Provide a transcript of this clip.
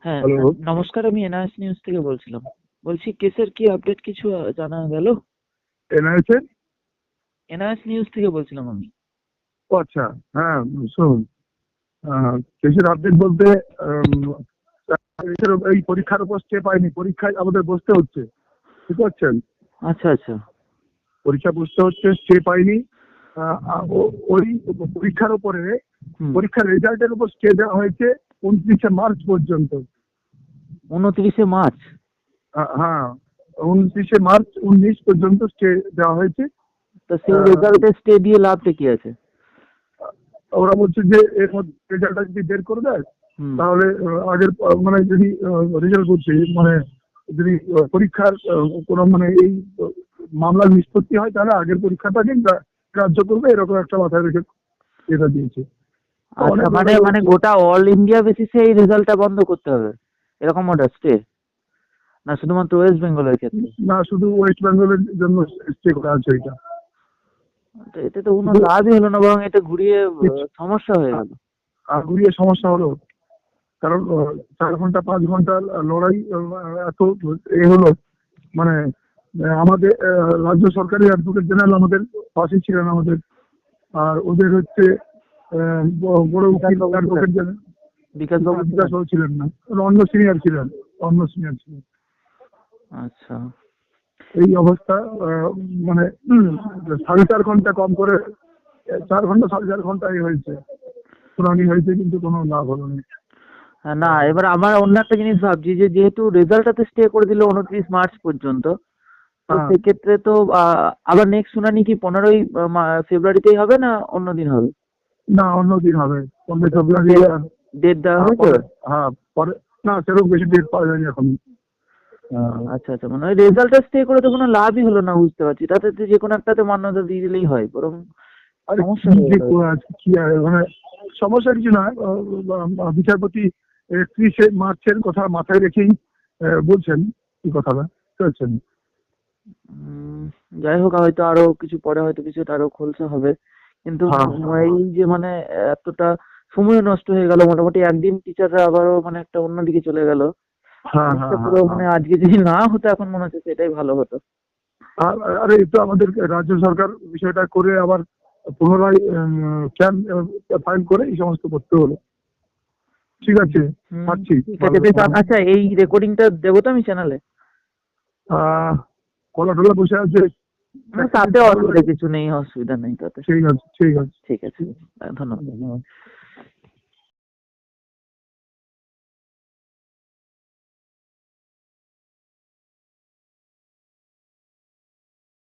হ্যাঁ হ্যালো। নমস্কার আমি এনআরএস নিউজ থেকে বলছিলাম। বলছি কেসের কি আপডেট কিছু জানা গেল? এনআইএস এর? এনআরএস নিউজ থেকে বলছিলাম আমি। ও আচ্ছা হ্যাঁ শুনুন। কেসের আপডেট বলতে এই পরীক্ষার উপর স্টে পাইনি পরীক্ষায় আমাদের বসতে হচ্ছে। ঠিক পাচ্ছেন আচ্ছা আচ্ছা। পরীক্ষা বসতে হচ্ছে স্টে পাইনি আহ, আহ, ওই পরীক্ষার উপরে। পরীক্ষার রেজাল্টের উপর স্টে দেওয়া হয়েছে। উনত্রিশে মার্চ পর্যন্ত। উনত্রিশে মার্চ? হ্যাঁ উনত্রিশে মার্চ উনিশ পর্যন্ত স্টে দেওয়া হয়েছে। তো সেই রেজাল্টে স্টে দিয়ে লাভটা কি আছে? ওরা বলছে যে এর মধ্যে রেজাল্টটা যদি বের করে দেয় তাহলে আগের মানে যদি রেজাল্ট করছে মানে যদি পরীক্ষার কোনো মানে এই মামলার নিষ্পত্তি হয় তাহলে আগের পরীক্ষাটাকে গ্রা- গ্রাহ্য করবে এরকম একটা মাথায় রেখে এটা দিয়েছে। আচ্ছা মানে মানে গোটা অল ইন্ডিয়া বেসিসে এই রেজাল্টটা বন্ধ করতে হবে। এরকম ওটা স্টে না শুধুমাত্র ওয়েস্ট বেঙ্গলের ক্ষেত্রে? না শুধু ওয়েস্ট বেঙ্গলের জন্য স্টে করা আছে এটা। এতে তো কোনো লাভই হলো না বরং এটা ঘুরিয়ে সমস্যা হয়ে গেল। আর ঘুরিয়ে সমস্যা হলো কারণ চার ঘণ্টা পাঁচ ঘণ্টা লড়াই এত এ হলো মানে আমাদের রাজ্য সরকারি অ্যাডভোকেট জেনারেল আমাদের পাশে ছিলেন আমাদের। আর ওদের হচ্ছে বড় উকিল অ্যাডভোকেট জেনারেল বিকাশ বাবু বিকাশ বাবু ছিলেন না অন্য সিনিয়র ছিলেন অন্য সিনিয়র ছিলেন। আচ্ছা। এই অবস্থা মানে সাড়ে চার ঘণ্টা কম করে চার ঘণ্টা সাড়ে চার ঘন্টাই হয়েছে। শুনানি হয়েছে কিন্তু কোনো লাভ হলো না। হ্যাঁ, না এবার আমার অন্য একটা জিনিস ভাবছি যে যেহেতু রেজাল্টটাতে স্টে করে দিল উনত্রিশ মার্চ পর্যন্ত তো হ্যাঁ। সেক্ষেত্রে তো আবার নেক্সট শুনানি কি পনেরোই ফেব্রুয়ারিতেই হবে না অন্য দিন হবে? না অন্য দিন হবে। পনেরোই ফেব্রুয়ারি ডেট দেওয়া হয়েছে হ্যাঁ পরে না সেরকম বেশি ডেট পাওয়া যায়নি এখন। আচ্ছা আচ্ছা মানে ওই রেজাল্টটা স্টে করে তো কোনো লাভই হলো না বুঝতে পারছি। তাতে তো যে কোনো একটাতে মান্যতা দিয়ে দিলেই হয় বরং সমস্যা হয়ে মানে সমস্যা কিছু না। বিচারপতি একত্রিশে মার্চের কথা মাথায় রেখেই বলছেন কি কথাটা চলছেন। যাই হোক হয়তো আরও কিছু পরে হয়তো কিছুটা আরও খোলসা হবে। কিন্তু হ্যাঁ। এই যে মানে এতটা সময় নষ্ট হয়ে গেল মোটামুটি একদিন টিচাররা আবারও মানে একটা অন্যদিকে চলে গেল। হ্যাঁ হ্যাঁ হ্যাঁ, পুরো হ্যাঁ। মানে আজকে যদি না হতো এখন মনে হচ্ছে সেটাই ভালো হতো। আর আরে এই তো আমাদের রাজ্য সরকার বিষয়টা করে আবার পুনরায় ক্যান ফাইল করে এই সমস্ত করতে হলো। ঠিক আছে? পাচ্ছি আচ্ছা এই রেকর্ডিংটা দেবো তো আমি চ্যানেলে কলা টলা বসে আছে। তাতে অসুবিধা কিছু নেই অসুবিধা নেই তাতে। ঠিক আছে ঠিক আছে। ঠিক আছে ধন্যবাদ।